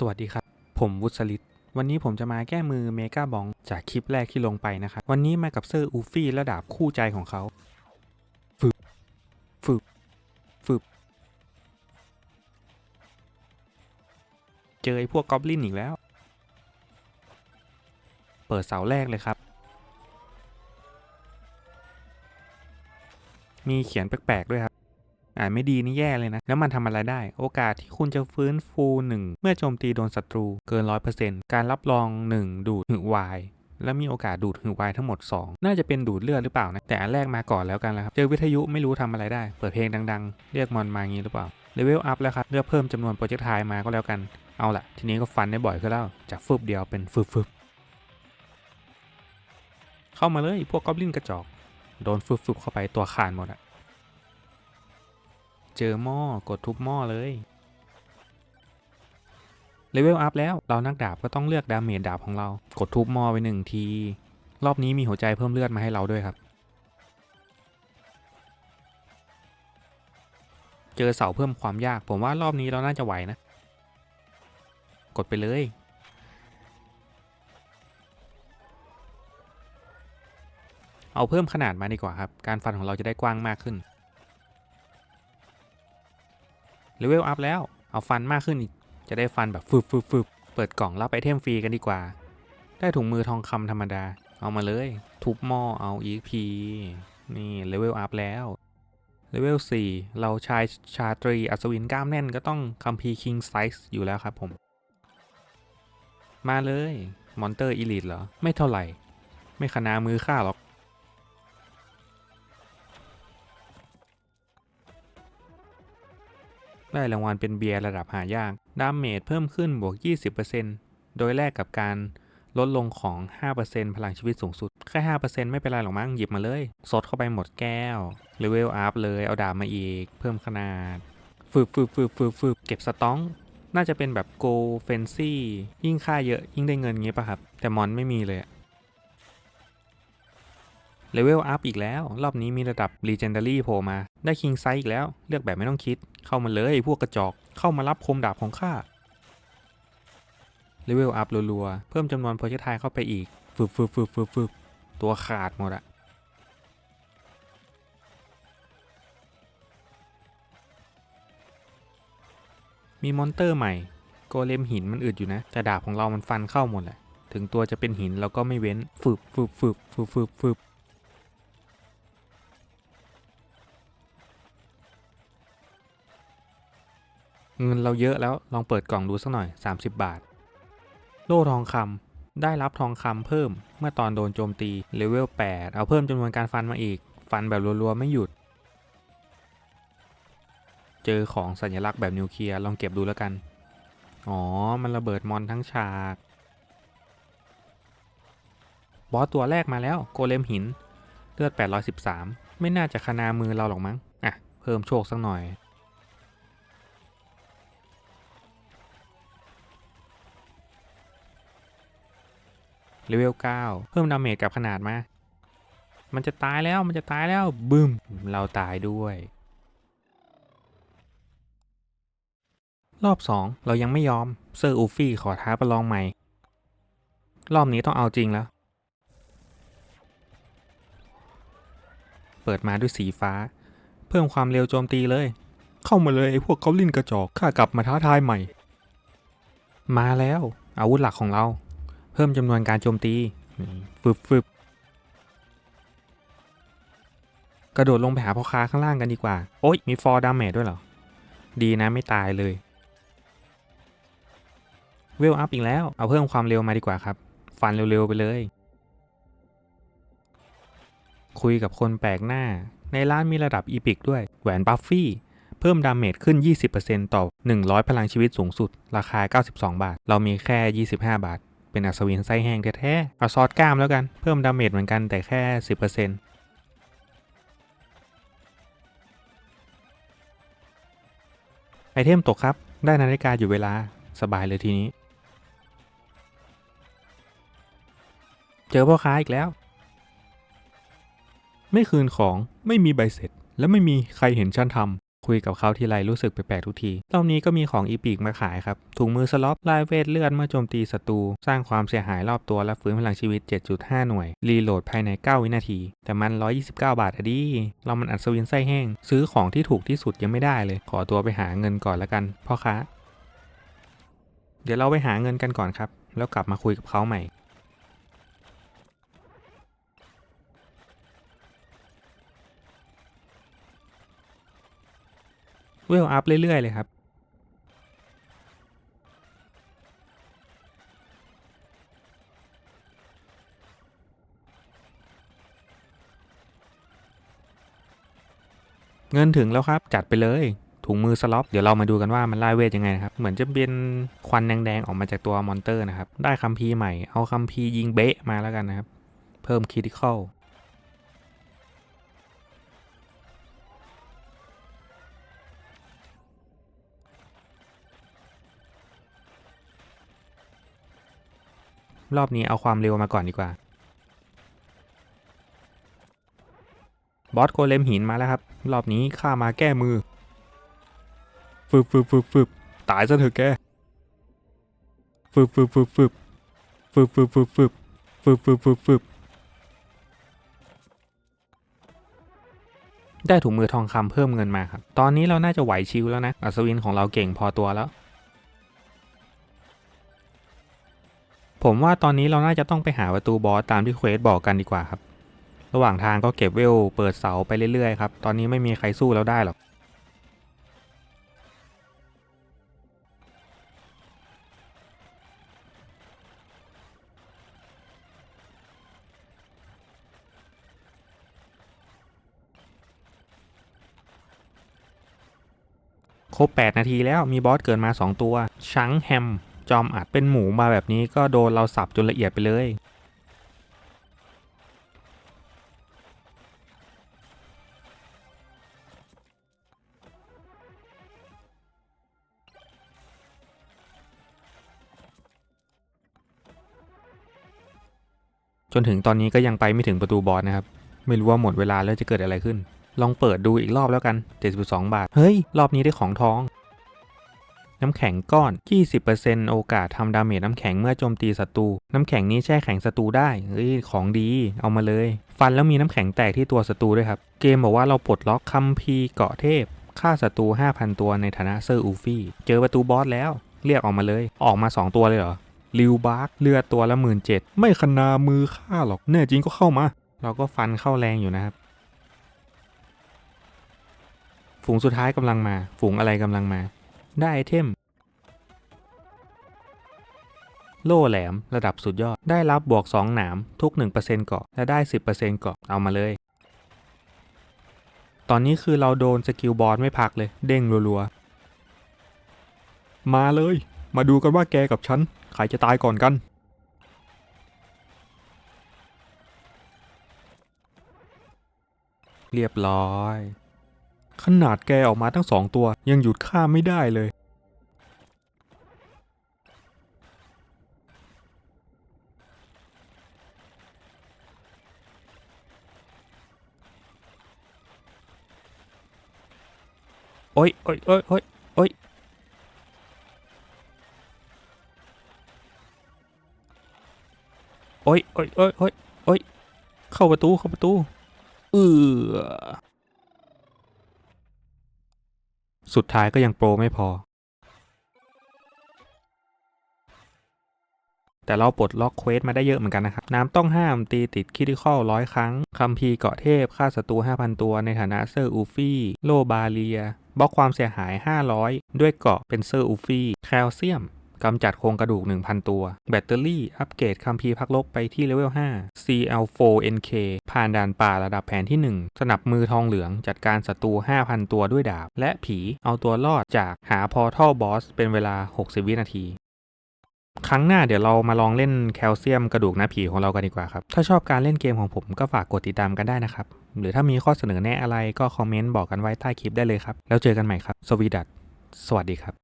สวัสดีครับ ผมวุฒิลิตวันนี้ผมจะมาแก้มือเมกาบองจากคลิปแรกที่ลงไปนะครับ วันนี้มากับเซอร์อูฟี่และดาบคู่ใจของเขาฝึกฝึกฝึกเจอไอ้พวกกอบลินอีกแล้ว เปิดเสาแรกเลยครับ มีเขียนแปลกๆด้วยครับ อ่านไม่ดีนี่แย่เลยนะ แล้วมันทำอะไรได้ โอกาสที่คุณจะฟื้นฟู 1 เมื่อโจมตีโดนศัตรูเกิน 100%การรับรอง 1 ดูดหือวายและมีโอกาสดูดหือวายทั้งหมด 2 น่าจะเป็นดูดเลือดหรือเปล่านะ แต่อันแรกมาก่อนแล้วกันแล้วครับ เจอวิทยุไม่รู้ทำอะไรได้ เปิดเพลงดังๆ เรียกมอนมางี้หรือเปล่า เลเวลอัพแล้วครับ เลือกเพิ่มจำนวนโปรเจกต์ไทมาก็แล้วกัน เอาละทีนี้ก็ฟันได้บ่อยขึ้นแล้ว จากฟึบเดียวเป็นฟึบฟึบเข้ามาเลยพวกกอบลินกระจอก โดนฟึบฟึบเข้าไปตัวขาดหมดอะ เจอหม้อกดทุบหม้อเลยเลเวลอัพแล้วเรานักดาบก็ต้องเลือกดาเมจดาบของเรา กดทุบหม้อไปหนึ่งที รอบนี้มีหัวใจเพิ่มเลือดมาให้เราด้วยครับ เจอเสาเพิ่มความยาก ผมว่ารอบนี้เราน่าจะไหวนะ กดไปเลยเอาเพิ่มขนาดมาดีกว่าครับ การฟันของเราจะได้กว้างมากขึ้น เลเวลอัพแล้ว เอาฟันมากขึ้นอีก จะได้ฟันแบบฟึบฟึบฟึบเปิดกล่องรับไอเทมฟรีกันดีกว่า ได้ถุงมือทองคำธรรมดา เอามาเลย ทุบหม้อเอา EXP นี่เลเวลอัพแล้วเลเวล4เราชายชาตรีอัศวินกล้ามแน่นก็ต้องคัมพีคิงไซส์อยู่แล้วครับผม มาเลย มอนเตอร์อีลิทเหรอ ไม่เท่าไหร่ ไม่ขนามือข้าหรอก ได้รางวัลเป็นเบียร์ระดับหายาก ดาเมจเพิ่มขึ้นบวก 20%โดยแลกกับการลดลงของ 5%พลังชีวิตสูงสุด แค่ 5%ไม่เป็นไรหรอกมั้ง หยิบมาเลย สดเข้าไปหมดแก้วเลเวลอัพเลย เอาดาบมาอีก เพิ่มขนาดฟืบฟืบฟืบฟืบฟืบเก็บสต็อง น่าจะเป็นแบบโกเฟนซี่ ยิ่งค่าเยอะ ยิ่งได้เงินงี้ป่ะครับ แต่มอนไม่มีเลยอะ เลเวลอัพอีกแล้ว รอบนี้มีระดับ Legendary โผล่มา ได้คิงไซอีกแล้ว เลือกแบบไม่ต้องคิด เข้ามาเลยพวกกระจอก เข้ามารับคมดาบของข้า เลเวลอัพรัวๆ เพิ่มจำนวนโปรเจกต์ไทเข้าไปอีก ฟึบฟึบฟึบฟึบฟึบตัวขาดหมดอะมีมอนเตอร์ใหม่ โกเลมหินมันอึดอยู่นะ แต่ดาบของเรามันฟันเข้าหมดแหละ ถึงตัวจะเป็นหินเราก็ไม่เว้นฟึบฟึบฟึบฟึบฟึบ เงินเราเยอะแล้วลองเปิดกล่องดูสักหน่อย 30 บาท โล่ทองคำได้รับทองคำเพิ่มเมื่อตอนโดนโจมตีเลเวล 8 เอาเพิ่มจำนวนการฟันมาอีก ฟันแบบรัวๆไม่หยุด เจอของสัญลักษณ์แบบนิวเคลียร์ลองเก็บดูแล้วกัน อ๋อ มันระเบิดมอนทั้งฉาก บอสตัวแรกมาแล้วโกเลมหิน เลือด 813 ไม่น่าจะคนามือเราหรอกมั้ง อะ เพิ่มโชคสักหน่อย เลเวล9 เพิ่มดาเมจกับขนาดมา มันจะตายแล้วมันจะตายแล้วบึ้ม เราตายด้วย รอบ 2 เรายังไม่ยอม เซอร์อูฟี่ขอท้าประลองใหม่ รอบนี้ต้องเอาจริงแล้ว เปิดมาด้วยสีฟ้า เพิ่มความเร็วโจมตีเลย เข้ามาเลยไอ้พวกเขาลินกระจอกข้ากลับมาท้าทายใหม่ มาแล้ว อาวุธหลักของเรา เพิ่มจำนวนการโจมตีฟึบฟึบกระโดดลงไปหาพ่อค้าข้างล่างกันดีกว่า โอ๊ย มีฟอร์ดาเมจด้วยเหรอ ดีนะไม่ตายเลย เวลอัพอีกแล้ว เอาเพิ่มความเร็วมาดีกว่าครับ ฟันเร็ว ๆ ไปเลย คุยกับคนแปลกหน้า ในร้านมีระดับอีพิกด้วย แหวนบัฟฟี่ เพิ่มดาเมจขึ้น 20%ต่อ 100 พลังชีวิตสูงสุด ราคา 92 บาท เรามีแค่ 25 บาท เป็นอัศวินไส้แห้งแท้ๆเอาซอสกล้ามแล้วกันเพิ่มดาเมจเหมือนกันแต่แค่ 10%ไอเทมตกครับ ได้นาฬิกาอยู่เวลาสบายเลยทีนี้ เจอพ่อค้าอีกแล้ว ไม่คืนของไม่มีใบเสร็จ และไม่มีใครเห็นฉันทำ คุยกับเขาทีไรรู้สึกแปลกๆทุกทีรอบนี้ก็มีของอีปีกมาขายครับ ถุงมือสล็อปลายเวทเลือดเมื่อโจมตีศัตรู สร้างความเสียหายรอบตัวและฟื้นพลังชีวิต 7.5 หน่วย รีโหลดภายใน 9 วินาที แต่มัน 129 บาทอะดิเรามันอัศวินไส้แห้ง ซื้อของที่ถูกที่สุดยังไม่ได้เลย ขอตัวไปหาเงินก่อนแล้วกันพ่อค้าเดี๋ยวเราไปหาเงินกันก่อนครับ แล้วกลับมาคุยกับเขาใหม่ เวลอัพเรื่อย ๆ เลยครับ เงินถึงแล้วครับจัดไปเลย ถุงมือสล็อปเดี๋ยวเรามาดูกันว่ามันไล่เวทยังไงนะครับ เหมือนจะเป็นควันแดง ๆ ออกมาจากตัวมอนเตอร์นะครับ ได้คัมภีร์ใหม่เอาคัมภีร์ยิงเบะมาแล้วกันนะครับ เพิ่มคริติคอล รอบนี้เอาความเร็วมาก่อนดีกว่า บอสโกเลมหินมาแล้วครับ รอบนี้ข้ามาแก้มือฟึบฟึบฟึบฟึบตายซะเถอะแกฟึบฟึบฟึบฟึบฟึบฟึบฟึบฟึบฟึบฟึบฟึบฟึบได้ถุงมือทองคำเพิ่มเงินมาครับ ตอนนี้เราน่าจะไหวชิวแล้วนะ อัศวินของเราเก่งพอตัวแล้ว ผมว่าตอนนี้เราน่าจะต้องไปหาประตูบอสตามที่เควสบอกกันดีกว่าครับ ระหว่างทางก็เก็บเวลเปิดเสาไปเรื่อยๆครับ ตอนนี้ไม่มีใครสู้เราได้หรอก ครบ 8 นาทีแล้วมีบอสเกิดมา 2 ตัว ชังแฮม จอมอัดเป็นหมูมาแบบนี้ก็โดนเราสับจนละเอียดไปเลยจนถึงตอนนี้ก็ยังไปไม่ถึงประตูบอสนะครับ ไม่รู้ว่าหมดเวลาแล้วจะเกิดอะไรขึ้น ลองเปิดดูอีกรอบแล้วกัน 72 บาท เฮ้ย รอบนี้ได้ของทอง น้ำแข็งก้อน 20%โอกาสทำดาเมจน้ำแข็งเมื่อโจมตีศัตรู น้ำแข็งนี้แช่แข็งศัตรูได้เฮ้ยของดี เอามาเลย ฟันแล้วมีน้ำแข็งแตกที่ตัวศัตรูด้วยครับ เกมบอกว่าเราปลดล็อกคัมภีเกาะเทพ ฆ่าศัตรู 5,000 ตัวในฐานะเซอร์อูฟี่ เจอประตูบอสแล้ว เรียกออกมาเลย ออกมา 2 ตัวเลยเหรอ ลิวบาร์กเลือดตัวละหมื่นเจ็ดไม่ขนามือฆ่าหรอก แน่จริงก็เข้ามา เราก็ฟันเข้าแรงอยู่นะครับฝูงสุดท้ายกำลังมา ฝูงอะไรกำลังมา ได้ไอเทม โล่แหลมระดับสุดยอด ได้รับบวก 2 หนามทุก 1%เกาะและได้ 10%เกาะเอามาเลย ตอนนี้คือเราโดนสกิลบอสไม่พักเลย เด้งรัวๆ มาเลย มาดูกันว่าแกกับฉัน ใครจะตายก่อนกันเรียบร้อย ขนาดแกออกมาทั้งสองตัว ยังหยุดข้าไม่ได้เลย โอ๊ยโอ๊ยโอ๊ยโอ๊ยโอ๊ยโอ๊ยโอ๊ยโอ๊ยโอ๊ยโอ๊ยเข้าประตู เข้าประตู เออ สุดท้ายก็ยังโปรไม่พอ แต่เราปลดล็อกเควสมาได้เยอะเหมือนกันนะครับ น้ำต้องห้ามตีติดคิดิคอลร้อยครั้ง คัมพีเกาะเทพฆ่าศัตรู5,000 ตัวในฐานะเซอร์อูฟี่ โลบาเลียบล็อกความเสียหาย 500 ด้วยเกาะเป็นเซอร์อูฟี่แคลเซียม กำจัดโครงกระดูก 1,000 ตัว แบตเตอรี่ อัปเกรดคัมภีร์พักลบไปที่เลเวล 5 CL4NK ผ่านด่านป่าระดับแผนที่ 1 สนับมือทองเหลืองจัดการศัตรู 5,000 ตัวด้วยดาบ และผีเอาตัวรอดจากหาพอทัลบอสเป็นเวลา 60 วินาทีครั้งหน้าเดี๋ยวเรามาลองเล่นแคลเซียมกระดูกหน้าผีของเรากันดีกว่าครับ ถ้าชอบการเล่นเกมของผมก็ฝากกดติดตามกันได้นะครับ หรือถ้ามีข้อเสนอแนะอะไรก็คอมเมนต์บอกกันไว้ใต้คลิปได้เลยครับ แล้วเจอกันใหม่ครับ สวีดัตสวัสดีครับ